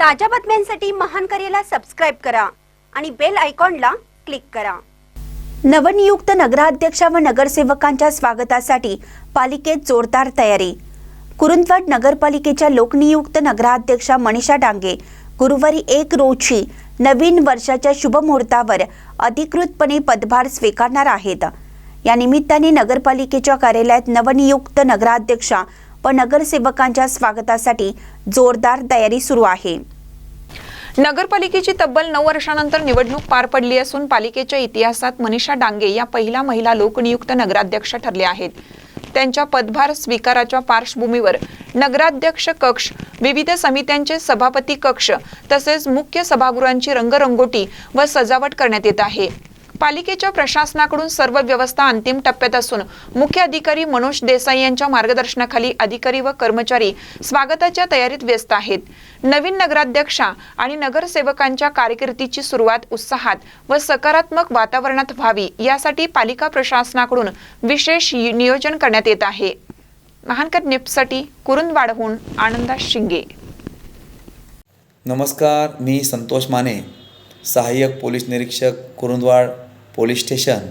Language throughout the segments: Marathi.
ताज्या बातम्यांसाठी महान करेला सबस्क्राईब करा आणि बेल आयकॉनला क्लिक करा. नवनियुक्त नगराध्यक्षा व नगरसेवकांच्या स्वागतासाठी पालिकेत जोरदार तयारी. कुरुंदवाड नगरपालिकेच्या लोकनियुक्त नगराध्यक्षा मनीषा डांगे गुरुवारी एक रोजी नवीन वर्षाच्या शुभमुहूर्तावर अधिकृतपणे पदभार स्वीकारणार आहेत. या निमित्ताने नगरपालिकेच्या कार्यालयात नवनियुक्त नगराध्यक्षा व नगरसेवकांच्या स्वागतासाठी जोरदार तयारी सुरू आहे. नगरपालिकेची तब्बल नऊ वर्षानंतर निवडणूक पार पडली असून पालिकेच्या इतिहासात मनीषा डांगे या पहिल्या महिला लोकनियुक्त नगराध्यक्ष ठरल्या आहेत. त्यांच्या पदभार स्वीकाराच्या पार्श्वभूमीवर नगराध्यक्ष कक्ष विविध समित्यांचे सभापती कक्ष तसेच मुख्य सभागृहांची रंगरंगोटी व सजावट करण्यात येत आहे. पालिकेच्या प्रशासनाकडून सर्व व्यवस्था अंतिम टप्प्यात असून मुख्य अधिकारी मनोज देसाई यांच्या मार्गदर्शनाखाली अधिकारी व कर्मचारी स्वागताच्या तयारीत व्यस्त आहेत. नवीन नगराध्यक्षा आणि नगरसेवकांच्या कारकिर्दीची सुरुवात उत्साहात व सकारात्मक वातावरणात व्हावी यासाठी पालिका प्रशासनाकडून विशेष नियोजन करण्यात येत आहे. महानकर निपसाठी कुरुंदवाडहून आनंदा शिंगे. नमस्कार मी संतोष माने सहाय्यक पोलीस निरीक्षक कुरुंदवाड पोलीस स्टेशन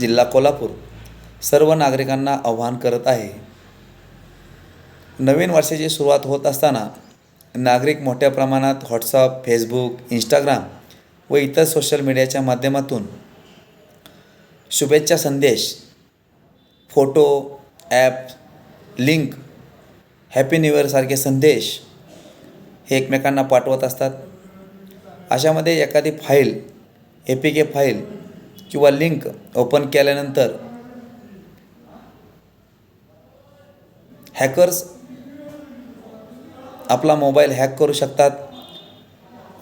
जिल्हा कोल्हापूर सर्व नागरिकांना आव्हान करत आहे. नवीन वर्षाची सुरुवात होत असताना नागरिक मोठ्या प्रमाणात व्हॉट्सअप फेसबुक इंस्टाग्राम व इतर सोशल मीडियाच्या माध्यमातून शुभेच्छा संदेश photo app link happy new इयरसारखे संदेश हे एकमेकांना पाठवत असतात. अशामध्ये एखादी file A P K file किंवा लिंक ओपन केल्यानंतर हॅकर्स आपला मोबाईल हॅक करू शकतात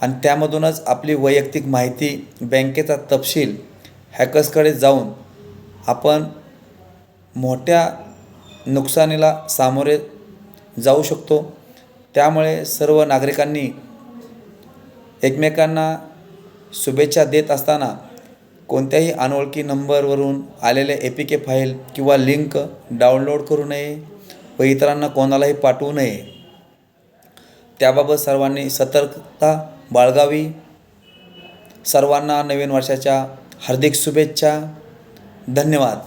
आणि त्यामधूनच आपली वैयक्तिक माहिती बँकेचा तपशील हॅकर्सकडे जाऊन आपण मोठ्या नुकसानीला सामोरे जाऊ शकतो. त्यामुळे सर्व नागरिकांनी एकमेकांना शुभेच्छा देत असताना कोणत्याही अनोळखी नंबरवरून आलेले ए पी के फाईल किंवा लिंक डाउनलोड करू नये व इतरांना कोणालाही पाठवू नये. त्याबाबत सर्वांनी सतर्कता बाळगावी. सर्वांना नवीन वर्षाच्या हार्दिक शुभेच्छा. धन्यवाद.